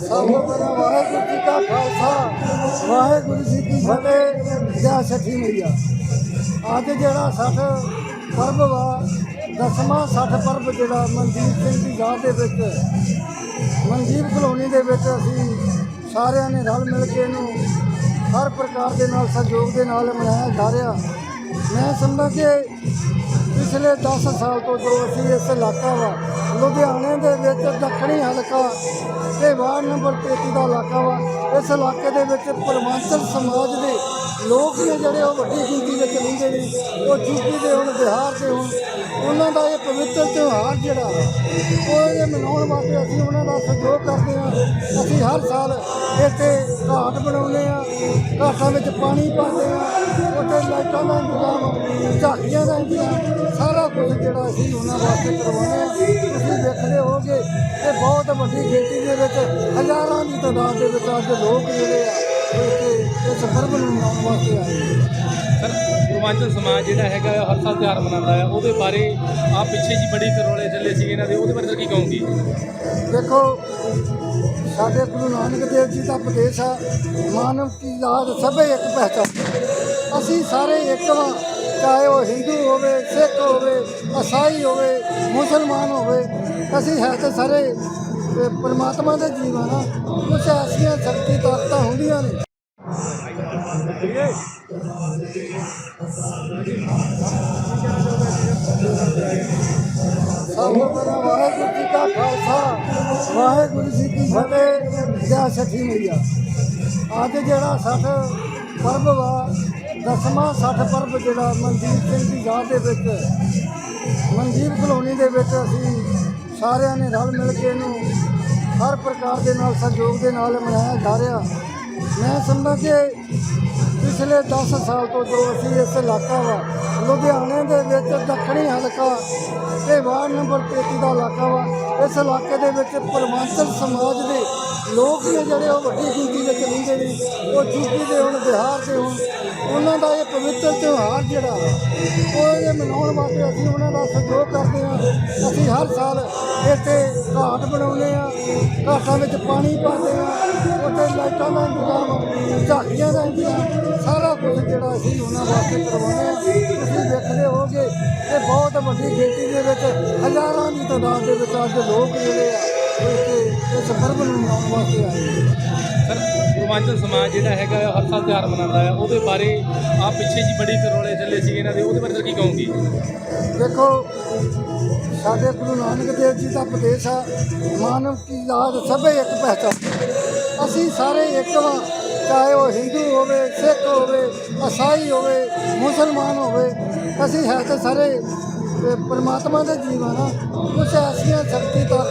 ਸਤਿਗੁਰੂ ਵਾਹਿਗੁਰੂ ਜੀ ਕਾ ਖਾਲਸਾ। ਵਾਹਿਗੁਰੂ ਜੀ ਕੀ ਫਤਿਹ। ਜੈ ਸਖੀ ਮਈਆ। ਅੱਜ ਜਿਹੜਾ ਸੱਠ ਪਰਬ ਵਾ, ਦਸਵਾਂ ਸੱਠ ਪਰਬ ਜਿਹੜਾ ਮਨਜੀਤ ਸਿੰਘ ਦੀ ਯਾਦ ਦੇ ਵਿੱਚ, ਮਨਜੀਤ ਕਲੋਨੀ ਦੇ ਵਿੱਚ ਅਸੀਂ ਸਾਰਿਆਂ ਨੇ ਰਲ ਮਿਲ ਕੇ ਇਹਨੂੰ ਹਰ ਪ੍ਰਕਾਰ ਦੇ ਨਾਲ, ਸਹਿਯੋਗ ਦੇ ਨਾਲ ਮਨਾਇਆ ਜਾ ਰਿਹਾ। ਮੈਂ ਸਮਝਦਾ ਕਿ ਪਿਛਲੇ 10 ਸਾਲ ਤੋਂ ਜੋ ਅਸੀਂ ਇਸ ਇਲਾਕਾ ਵਾ ਲੁਧਿਆਣੇ ਦੇ ਵਿੱਚ ਦੱਖਣੀ ਹਲਕਾ ਤੇ ਵਾਰਡ ਨੰਬਰ 33 ਦਾ ਇਲਾਕਾ ਵਾ। ਇਸ ਇਲਾਕੇ ਦੇ ਵਿੱਚ ਪਰਮਾਂਚਲ ਸਮਾਜ ਦੇ ਲੋਕ ਨੇ ਜਿਹੜੇ ਉਹ ਵੱਡੀ ਗਿਣਤੀ ਵਿੱਚ ਰਹਿੰਦੇ ਨੇ। ਉਹ ਯੂਪੀ ਦੇ ਹੁਣ, ਬਿਹਾਰ ਦੇ ਹੁਣ ਉਹਨਾਂ ਦਾ ਇਹ ਪਵਿੱਤਰ ਤਿਉਹਾਰ ਜਿਹੜਾ ਉਹ ਇਹ ਮਨਾਉਣ ਵਾਸਤੇ ਅਸੀਂ ਉਹਨਾਂ ਦਾ ਸਹਿਯੋਗ ਕਰਦੇ ਹਾਂ। ਅਸੀਂ ਹਰ ਸਾਲ ਇੱਥੇ ਘਾਟ ਬਣਾਉਂਦੇ ਹਾਂ, ਘਾਟਾਂ ਵਿੱਚ ਪਾਣੀ ਪਾਉਂਦੇ ਹਾਂ, ਉੱਥੇ ਲਾਈਟਾਂ ਦਾ ਇੰਤਜ਼ਾਮ, ਝਾਕੀਆਂ ਦਾ ਇੰਤਜ਼ਾਮ, ਸਾਰਾ ਕੁਝ ਜਿਹੜਾ ਅਸੀਂ ਉਹਨਾਂ ਵਾਸਤੇ ਕਰਵਾਉਂਦੇ ਹਾਂ। ਤੁਸੀਂ ਦੇਖਦੇ ਹੋਗੇ ਕਿ ਬਹੁਤ ਵੱਡੀ ਖੇਤੀ ਦੇ ਵਿੱਚ ਹਜ਼ਾਰਾਂ ਦੀ ਤਾਦਾਦ ਦੇ ਵਿੱਚ ਅੱਜ ਲੋਕ ਜਿਹੜੇ ਆ ਉਹ ਇੱਥੇ ਇਸ ਪਰਬ ਨੂੰ ਮਨਾਉਣ ਵਾਸਤੇ ਆਏ ਸਰ ਪੂਰਵਾਂਚਲ ਸਮਾਜ ਜਿਹੜਾ ਹੈਗਾ, ਹਰ ਸਾਲ ਤਿਉਹਾਰ ਮਨਾਉਂਦਾ ਹੈ। ਉਹਦੇ ਬਾਰੇ ਆ ਪਿੱਛੇ ਜੀ ਬੜੀ ਕਰੋਲੇ ਚੱਲੇ ਸੀ ਇਹਨਾਂ ਦੇ। ਉਹਦੇ ਬਾਰੇ ਸਰ ਕੀ ਕਹੋਗੇ? ਦੇਖੋ, ਸਾਡੇ ਗੁਰੂ ਨਾਨਕ ਦੇਵ ਜੀ ਦਾ ਉਪਦੇਸ਼ ਆ, ਮਾਨਵ ਕੀ ਯਾਦ ਸਭੇ ਇੱਕ ਪਹਿਚਾਨ ਅਸੀਂ ਸਾਰੇ ਇੱਕ ਵਾਂ, ਚਾਹੇ ਉਹ ਹਿੰਦੂ ਹੋਵੇ, ਸਿੱਖ ਹੋਵੇ ਈਸਾਈ ਹੋਵੇ, ਮੁਸਲਮਾਨ ਹੋਵੇ, ਅਸੀਂ ਹੈ ਤੇ ਸਾਰੇ ਪਰਮਾਤਮਾ ਦੇ ਜੀਵ ਆ। ਨਾ ਕੁਛ ਐਸੀਆਂ ਸ਼ਕਤੀ ਵਾਹਿਗੁਰੂ ਜੀ ਕਾ ਖਾਲਸਾ ਵਾਹਿਗੁਰੂ ਜੀ ਕੀ ਫਤਿਹ ਜੈ ਸਖੀ ਮਈਆ ਅੱਜ ਜਿਹੜਾ ਸੱਠ ਪਰਬ ਵਾ ਦਸਵਾਂ ਸੱਠ ਪਰਬ ਜਿਹੜਾ ਮਨਜੀਤ ਸਿੰਘ ਦੀ ਯਾਦ ਦੇ ਵਿੱਚ ਮਨਜੀਤ ਕਲੋਨੀ ਦੇ ਵਿੱਚ ਅਸੀਂ ਸਾਰਿਆਂ ਨੇ ਰਲ ਮਿਲ ਕੇ ਇਹਨੂੰ ਹਰ ਪ੍ਰਕਾਰ ਦੇ ਨਾਲ, ਸਹਿਯੋਗ ਦੇ ਨਾਲ ਮਨਾਇਆ ਜਾ ਰਿਹਾ। ਮੈਂ ਸਮਝਦਾ ਕਿ ਪਿਛਲੇ 10 ਸਾਲ ਤੋਂ ਜੋ ਅਸੀਂ ਇਸ ਇਲਾਕਾ ਵਾ, ਲੁਧਿਆਣੇ ਦੇ ਵਿੱਚ ਦੱਖਣੀ ਹਲਕਾ ਤੇ ਵਾਰਡ ਨੰਬਰ 33 ਦਾ ਇਲਾਕਾ ਵਾ, ਇਸ ਇਲਾਕੇ ਦੇ ਵਿੱਚ ਪਰਮਾਂਚਲ ਸਮਾਜ ਦੇ ਲੋਕ ਨੇ ਜਿਹੜੇ ਉਹ ਵੱਡੀ ਗਿਣਤੀ ਵਿੱਚ ਰਹਿੰਦੇ ਨੇ। ਉਹ ਯੂਪੀ ਦੇ ਹੁਣ, ਬਿਹਾਰ ਦੇ ਹੁਣ, ਉਹਨਾਂ ਦਾ ਇਹ ਪਵਿੱਤਰ ਤਿਉਹਾਰ ਜਿਹੜਾ, ਉਹ ਇਹ ਮਨਾਉਣ ਵਾਸਤੇ ਅਸੀਂ ਉਹਨਾਂ ਦਾ ਸਹਿਯੋਗ ਕਰਦੇ ਹਾਂ। ਅਸੀਂ ਹਰ ਸਾਲ ਇੱਥੇ ਘਾਟ ਬਣਾਉਂਦੇ ਆ ਘਾਟਾਂ ਵਿੱਚ ਪਾਣੀ ਪਾਉਂਦੇ ਆ ਉੱਥੇ ਲਾਈਟਾਂ ਦਾ ਇੰਤਜ਼ਾਮ, ਝਾਕੀਆਂ ਦਾ ਇੰਤਜ਼ਾਮ, ਸਾਰਾ ਕੁਝ ਜਿਹੜਾ ਅਸੀਂ ਉਹਨਾਂ ਵਾਸਤੇ ਕਰਵਾਉਂਦੇ ਆ ਤੁਸੀਂ ਦੇਖਦੇ ਹੋਗੇ ਇਹ ਬਹੁਤ ਵੱਡੀ ਗਿਣਤੀ ਦੇ ਵਿੱਚ, ਹਜ਼ਾਰਾਂ ਦੀ ਤਾਦਾਦ ਦੇ ਵਿੱਚ ਅੱਜ ਲੋਕ ਜਿਹੜੇ ਆ, ਇੱਥੇ ਇਸ ਪਰਬ ਨੂੰ ਮਨਾਉਣ ਵਾਸਤੇ ਆਏ ਸਰ ਪੂਰਵਾਂਚਲ ਸਮਾਜ ਜਿਹੜਾ ਹੈਗਾ ਆ, ਹਰ ਸਾਲ ਤਿਉਹਾਰ ਮਨਾਉਂਦਾ ਹੈ। ਉਹਦੇ ਬਾਰੇ ਆ ਪਿੱਛੇ ਜੀ ਬੜੀ ਕਰੋਲੇ ਚੱਲੇ ਸੀ ਇਹਨਾਂ ਦੇ। ਉਹਦੇ ਬਾਰੇ ਕੀ ਕਹੋਗੇ? ਦੇਖੋ ਸਾਡੇ ਗੁਰੂ ਨਾਨਕ ਦੇਵ ਜੀ ਦਾ ਉਪਦੇਸ਼ ਆ ਮਾਨਵ ਕੀ ਯਾਦ ਸਭੇ ਇੱਕ ਪਹਿਚਾਨ ਅਸੀਂ ਸਾਰੇ ਇੱਕ ਵਾਂ ਚਾਹੇ ਉਹ ਹਿੰਦੂ ਹੋਵੇ ਸਿੱਖ ਹੋਵੇ ਈਸਾਈ ਹੋਵੇ ਮੁਸਲਮਾਨ ਹੋਵੇ ਅਸੀਂ ਹੈ ਤਾਂ ਸਾਰੇ ਪਰਮਾਤਮਾ ਦੇ ਜੀਵਨ ਆ। ਨਾ ਕੁਛ ਐਸੀਆਂ ਸ਼ਕਤੀ ਤਾਕਤਾਂ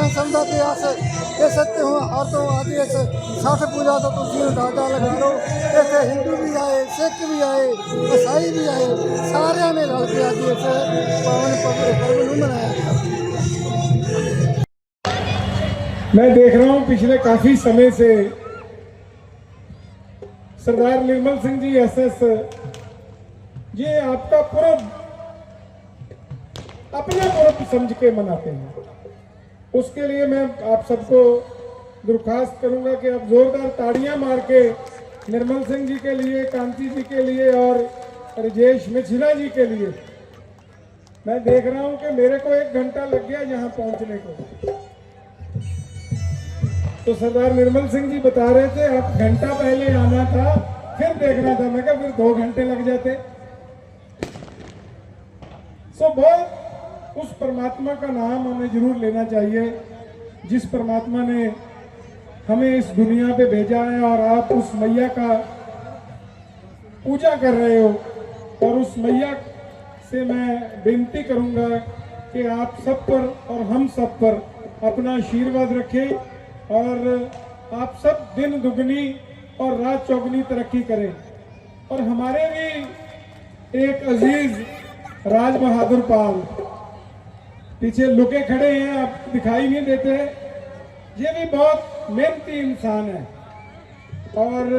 मैं समझा कि अस ये सत्य हो हर तो आदि ऐसे छठ पूजा तो तुलसी डाटा लगा लो। ऐसे हिंदू भी आए, सिख भी आए, ईसाई भी आए, सारे ने रल के आज इस पावन पर्व न मनाया मैं देख रहा हूँ पिछले काफ़ी समय से सरदार निर्मल सिंह जी, एस एस, ये आपका पूर्व अपना पूर्व समझ के मनाते हैं। उसके लिए मैं आप सबको दरखास्त करूँगा कि आप जोरदार ताड़ियाँ मार के निर्मल सिंह जी के लिए, कांति जी के लिए और राजेश मिश्रा जी के लिए। मैं देख रहा हूँ कि मेरे को एक घंटा लग गया यहाँ पहुँचने को। तो सरदार निर्मल सिंह जी बता रहे थे, आप घंटा पहले आना था, फिर देखना था। मैं क्या फिर दो घंटे लग जाते। सो बहुत उस परमात्मा का नाम हमें ज़रूर लेना चाहिए, जिस परमात्मा ने हमें इस दुनिया पे भेजा है और आप उस मैया का पूजा कर रहे हो। और उस मैया से मैं विनती करूँगा कि आप सब पर और हम सब पर अपना आशीर्वाद रखें और आप सब दिन दुगनी और रात चौगनी तरक्की करें। और हमारे भी एक अज़ीज़ राज बहादुर पाल पीछे लुके खड़े हैं आप दिखाई नहीं देते ये भी बहुत मेहनती इंसान है और